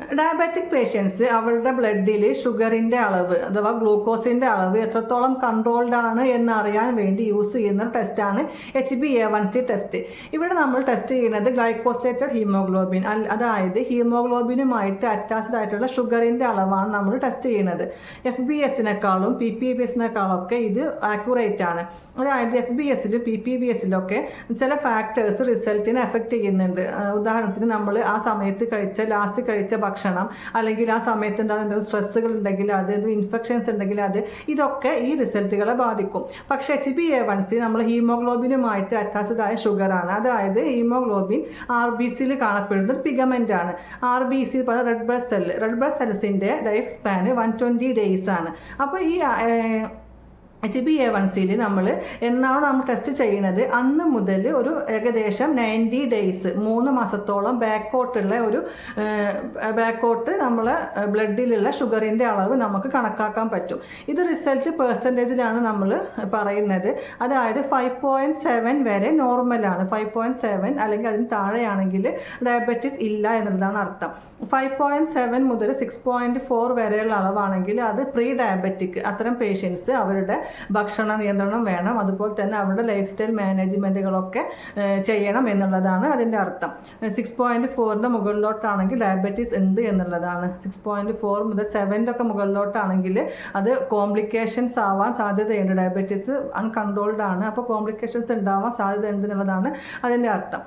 Diabetic patients അവരുടെ ബ്ലഡിൽ ഷുഗറിന്റെ അളവ് അഥവാ ഗ്ലൂക്കോസിന്റെ അളവ് എത്രത്തോളം കൺട്രോൾഡ് ആണ് എന്ന് അറിയാൻ വേണ്ടി യൂസ് ചെയ്യുന്ന ടെസ്റ്റാണ് H B A one C test ഇവിടെ നമ്മൾ ടെസ്റ്റ് ചെയ്യുന്നത് ഗ്ലൈക്കോസ്ലേറ്റഡ് ഹീമോഗ്ലോബിൻ അതായത് ഹീമോഗ്ലോബിനുമായിട്ട് അറ്റാച്ച്ഡ് ആയിട്ടുള്ള ഷുഗറിന്റെ അളവാണ് നമ്മൾ ടെസ്റ്റ് ചെയ്യുന്നത്. എഫ് ബി എസിനേക്കാളും പി പി ബി എസിനേക്കാളും ഒക്കെ ഇത് ആക്യുറേറ്റ് ആണ്. അതായത് എഫ് ബി എസിലും പി പി ബി എസിലൊക്കെ ചില ഫാക്ടേഴ്സ് റിസൾട്ടിനെ എഫക്റ്റ് ചെയ്യുന്നുണ്ട്. ഉദാഹരണത്തിന് നമ്മൾ ആ സമയത്ത് കഴിച്ച ലാസ്റ്റ് കഴിച്ച ഭക്ഷണം അല്ലെങ്കിൽ ആ സമയത്ത് എന്തെങ്കിലും സ്ട്രെസ്സുകൾ ഉണ്ടെങ്കിൽ അത് ഇൻഫെക്ഷൻസ് ഉണ്ടെങ്കിൽ അത് ഇതൊക്കെ ഈ റിസൾട്ടുകളെ ബാധിക്കും. പക്ഷേ H B A one C നമ്മൾ ഹീമോഗ്ലോബിനുമായിട്ട് അറ്റാച്ച്ഡ് ആയ ഷുഗറാണ്. അതായത് ഹീമോഗ്ലോബിൻ ആർ ബി സിയിൽ കാണപ്പെടുന്ന പിഗമെന്റ് ആണ് R B C red blood cell red blood സെൽസിന്റെ life span one twenty days ആണ്. അപ്പോൾ ഈ എച്ച് ബി എ വൺ സിയിൽ നമ്മൾ എന്നാണ് നമ്മൾ ടെസ്റ്റ് ചെയ്യുന്നത്? അന്ന് മുതൽ ഒരു ഏകദേശം നയന്റി ഡേയ്സ് മൂന്ന് മാസത്തോളം ബാക്കോട്ടുള്ള ഒരു ബാക്കോട്ട് നമ്മളെ ബ്ലഡിലുള്ള ഷുഗറിന്റെ അളവ് നമുക്ക് കണക്കാക്കാൻ പറ്റും. ഇത് റിസൾട്ട് പെർസെന്റേജിലാണ് നമ്മൾ പറയുന്നത്. അതായത് ഫൈവ് പോയിന്റ് സെവൻ വരെ നോർമലാണ് ഫൈവ് പോയിന്റ് സെവൻ അല്ലെങ്കിൽ അതിന് താഴെയാണെങ്കിൽ ഡയബറ്റീസ് ഇല്ല എന്നുള്ളതാണ് അർത്ഥം. ഫൈവ് പോയിന്റ് സെവൻ മുതൽ സിക്സ് പോയിന്റ് ഫോർ വരെയുള്ള അളവാണെങ്കിൽ അത് പ്രീ ഡയബറ്റിക് അത്തരം പേഷ്യൻസ് അവരുടെ ഭക്ഷണ നിയന്ത്രണം വേണം. അതുപോലെ തന്നെ അവരുടെ ലൈഫ് സ്റ്റൈൽ മാനേജ്മെന്റുകളൊക്കെ ചെയ്യണം എന്നുള്ളതാണ് അതിന്റെ അർത്ഥം. സിക്സ് പോയിന്റ് ഫോറിന്റെ മുകളിലോട്ടാണെങ്കിൽ ഡയബറ്റീസ് ഉണ്ട് എന്നുള്ളതാണ്. സിക്സ് പോയിന്റ് ഫോർ മുതൽ സെവന്റെ ഒക്കെ മുകളിലോട്ടാണെങ്കിൽ അത് കോംപ്ലിക്കേഷൻസ് ആവാൻ സാധ്യതയുണ്ട്. ഡയബറ്റീസ് അൺകൺട്രോൾഡ് ആണ്. അപ്പോൾ കോംപ്ലിക്കേഷൻസ് ഉണ്ടാവാൻ സാധ്യതയുണ്ട് എന്നുള്ളതാണ് അതിന്റെ അർത്ഥം.